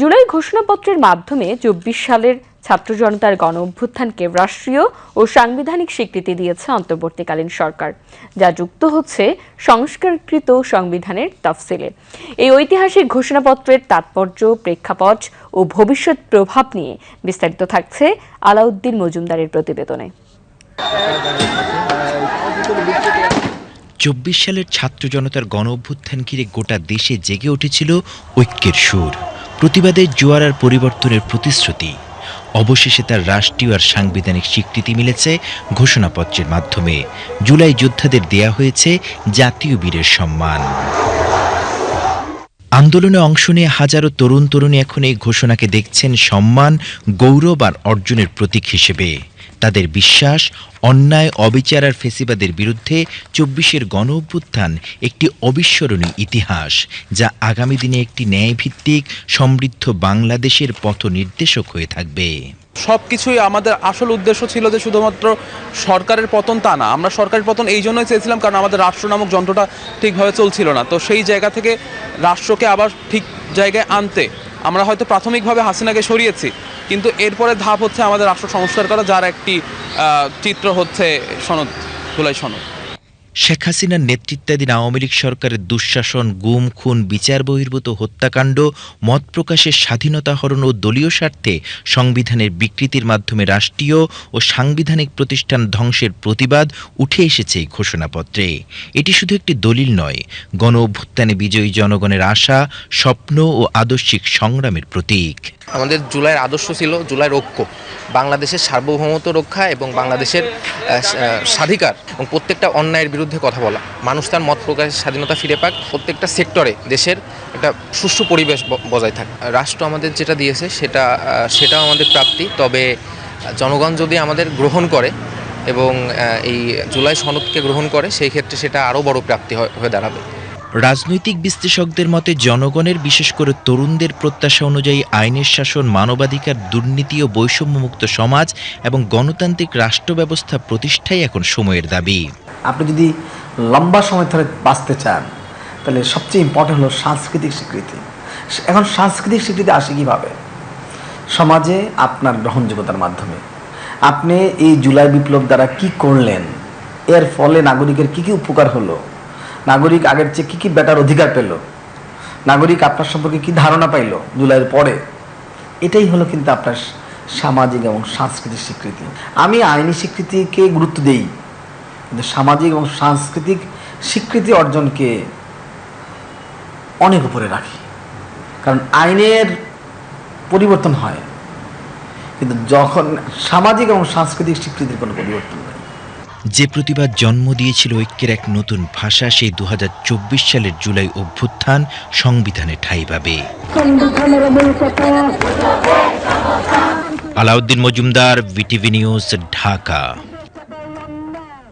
জুলাই ঘোষণাপত্রের মাধ্যমে চব্বিশ সালের ছাত্র জনতার গণ অভ্যুত্থানকে রাষ্ট্রীয় ও সাংবিধানিক স্বীকৃতি দিয়েছে অন্তর্বর্তীকালীন সরকার, যা যুক্ত হচ্ছে সংস্কারকৃত সংবিধানের তফসিলে। এই ঐতিহাসিক ঘোষণাপত্রের তাৎপর্য, প্রেক্ষাপট ও ভবিষ্যৎ প্রভাব নিয়ে বিস্তারিত থাকছে আলাউদ্দিন মজুমদারের প্রতিবেদনে। চব্বিশ সালের ছাত্র জনতার গণ অভ্যুত্থান ঘিরে গোটা দেশে জেগে উঠেছিল ঐক্যের সুর। প্রতিবাদের জোয়ার আর পরিবর্তনের প্রতিশ্রুতি। অবশেষে তার রাষ্ট্রীয় আর সাংবিধানিক স্বীকৃতি মিলেছে ঘোষণাপত্রের মাধ্যমে। জুলাই যোদ্ধাদের দেয়া হয়েছে জাতীয় বীরের সম্মান। আন্দোলনে অংশ নিয়ে হাজারো তরুণ তরুণী এখন এই ঘোষণাকে দেখছেন সম্মান, গৌরব আর অর্জনের প্রতীক হিসেবে। তাদের বিশ্বাস, অন্যায়, অবিচার আর ফেসিবাদের বিরুদ্ধে চব্বিশের গণ অভ্যুত্থান একটি অবিস্মরণীয় ইতিহাস, যা আগামী দিনে একটি ন্যায়ভিত্তিক, সমৃদ্ধ বাংলাদেশের পথ নির্দেশক হয়ে থাকবে। সব কিছুই আমাদের আসল উদ্দেশ্য ছিল যে শুধুমাত্র সরকারের পতন তা না, আমরা সরকারের পতন এই জন্যই চেয়েছিলাম, কারণ আমাদের রাষ্ট্র নামক যন্ত্রটা ঠিকভাবে চলছিল না। তো সেই জায়গা থেকে রাষ্ট্রকে আবার ঠিক জায়গায় আনতে আমরা হয়তো প্রাথমিকভাবে হাসিনাকে সরিয়েছি, কিন্তু এরপরে ধাপ হচ্ছে আমাদের রাষ্ট্র সংস্কার করা, যার একটি চিত্র হচ্ছে সনদ, ধুলাই সনদ। শেখ হাসিনার নেতৃত্বাধীন আওয়ামী লীগ সরকারের দুঃশাসন, গুম, খুন, বিচার বহির্ভূত হত্যাকাণ্ড, মত প্রকাশের স্বাধীনতা হরণ ও দলীয় স্বার্থে সংবিধানের বিকৃতির মাধ্যমে রাষ্ট্রীয় ও সাংবিধানিক প্রতিষ্ঠান ধ্বংসের প্রতিবাদ উঠে এসেছে এই ঘোষণাপত্রে। এটি শুধু একটি দলিল নয় গণ অভ্যুত্থানে বিজয়ী জনগণের আশা, স্বপ্ন ও আদর্শিক সংগ্রামের প্রতীক। আমাদের জুলাইয়ের আদর্শ ছিল, জুলাইয়ের ঐক্য। বাংলাদেশের সার্বভৌমত্ব রক্ষা এবং বাংলাদেশের স্বাধিকার এবং প্রত্যেকটা অন্যায়ের বিরুদ্ধে কথা বলা। মানুষ তার মত প্রকাশের স্বাধীনতা ফিরে পাক, প্রত্যেকটা সেক্টরে দেশের একটা সুষ্ঠু পরিবেশ বজায় থাকে। রাষ্ট্র আমাদের যেটা দিয়েছে, সেটা সেটাও আমাদের প্রাপ্তি। তবে জনগণ যদি আমাদের গ্রহণ করে এবং এই জুলাই সনদকে গ্রহণ করে, সেই ক্ষেত্রে সেটা আরও বড় প্রাপ্তি হয়ে দাঁড়াবে। রাজনৈতিক বিশ্লেষকদের মতে, জনগণের, বিশেষ করে তরুণদের প্রত্যাশা অনুযায়ী আইনের শাসন, মানবাধিকার, দুর্নীতি ও বৈষম্যমুক্ত সমাজ এবং গণতান্ত্রিক রাষ্ট্র ব্যবস্থা প্রতিষ্ঠাই এখন সময়ের দাবি। আপনি যদি লম্বা সময় ধরে বাঁচতে চান, তাহলে সবচেয়ে ইম্পর্টেন্ট হলো সাংস্কৃতিক স্বীকৃতি। এখন সাংস্কৃতিক স্বীকৃতি আসে কীভাবে? সমাজে আপনার গ্রহণযোগ্যতার মাধ্যমে। আপনি এই জুলাই বিপ্লব দ্বারা কি করলেন? এর ফলে নাগরিকের কি কি উপকার হলো? নাগরিক আগের চেয়ে কী কী বেটার অধিকার পেল? নাগরিক আপনার সম্পর্কে কি ধারণা পাইল জুলাইয়ের পরে? এটাই হলো কিন্তু আপনার সামাজিক এবং সাংস্কৃতিক স্বীকৃতি। আমি আইনি স্বীকৃতিকে গুরুত্ব দেই, কিন্তু সামাজিক এবং সাংস্কৃতিক স্বীকৃতি অর্জনকে অনেক উপরে রাখি। কারণ আইনের পরিবর্তন হয়, কিন্তু যখন সামাজিক এবং সাংস্কৃতিক স্বীকৃতির কোনো পরিবর্তন নেই যে প্রতিবাদ জন্ম দিয়েছিল ঐক্যের এক নতুন ভাষা সেই দু হাজার চব্বিশ সালের জুলাই অভ্যুত্থান সংবিধানে ঠাঁই পাবে। Alauddin Majumdar VTV news Dhaka.